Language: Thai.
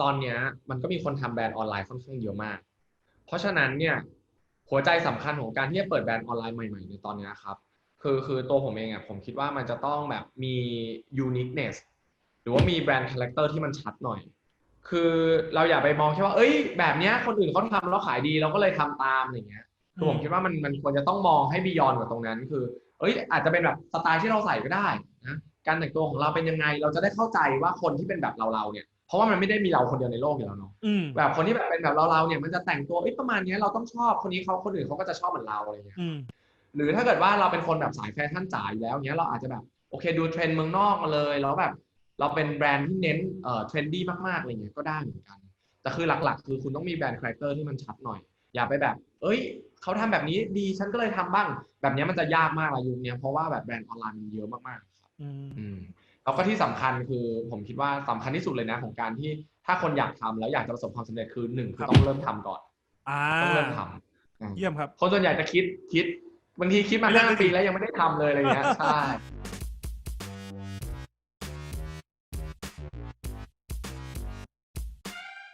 ตอนเนี้ยมันก็มีคนทำแบรนด์ออนไลน์ค่อนข้างเยอะมาก เพราะฉะนั้นเนี่ยหัวใจสำคัญของการที่จะเปิดแบรนด์ออนไลน์ใหม่ๆในตอนนี้ครับคือคือตัวผมเองอะผมคิดว่ามันจะต้องแบบมี uniqueness หรือว่ามีแบรนด์คาแรคเตอร์ที่มันชัดหน่อย คือเราอย่าไปมองแค่ว่า เอ้ย แบบเนี้ยคนอื่นเขาทำแล้วขายดีเราก็เลยทำตามอะไรเงี้ยคือผมคิดว่ามันมันควรจะต้องมองให้บียอนกว่าตรงนั้น คือ เอ้ย อาจจะเป็นแบบสไตล์ที่เราใส่ก็ได้นะการแต่งตัวของเราเป็นยังไงเราจะได้เข้าใจว่าคนที่เป็นแบบเราเราเนี่ย ราะว่ามันไม่ได้มีเราคนเดียวในโลกอยู่แล้วเนาะอืมแบบคนที่แบบเป็นแบบเราเราๆเนี่ยมันจะแต่งตัวเอ้ยประมาณเนี้ยเราต้องชอบคนนี้เขาคนอื่นเขาก็จะชอบเหมือนเราอะไรเงี้ยอืมหรือถ้าเกิดว่าเราเป็นคนแบบสายแฟชั่นจ๋าอยู่แล้วเนี้ยเราอาจจะแบบโอเคดูเทรนด์เมืองนอกมาเลยแล้วแบบเราเป็นแบรนด์ที่เน้นเอ่อเทรนดี้มากๆอะไรเงี้ยก็ได้เหมือนกัน แต่คือหลักๆ คือคุณต้องมีแบรนด์คาแรคเตอร์ที่มันชัดหน่อย อย่าไปแบบ เอ้ยเขาทำแบบนี้ดีฉันก็เลยทำบ้าง แบบเนี้ยมันจะยากมากละยุคเนี้ยเพราะว่าแบบแบรนด์ออนไลน์มันเยอะมากๆครับอืมอืม แล้วก็ที่สำคัญคือผมคิดว่าสำคัญที่สุดเลยนะ ของการที่ถ้าคนอยากทำแล้วอยากจะประสบความสำเร็จคือหนึ่งคือต้องเริ่มทำก่อนอ่าต้องเริ่มทำอืมเยี่ยมครับ คนส่วนใหญ่จะคิดคิดบางทีคิดมาไม่ได้ห้าสักทีปีแล้วยังไม่ได้ทำเลยอะไรเงี้ยใช่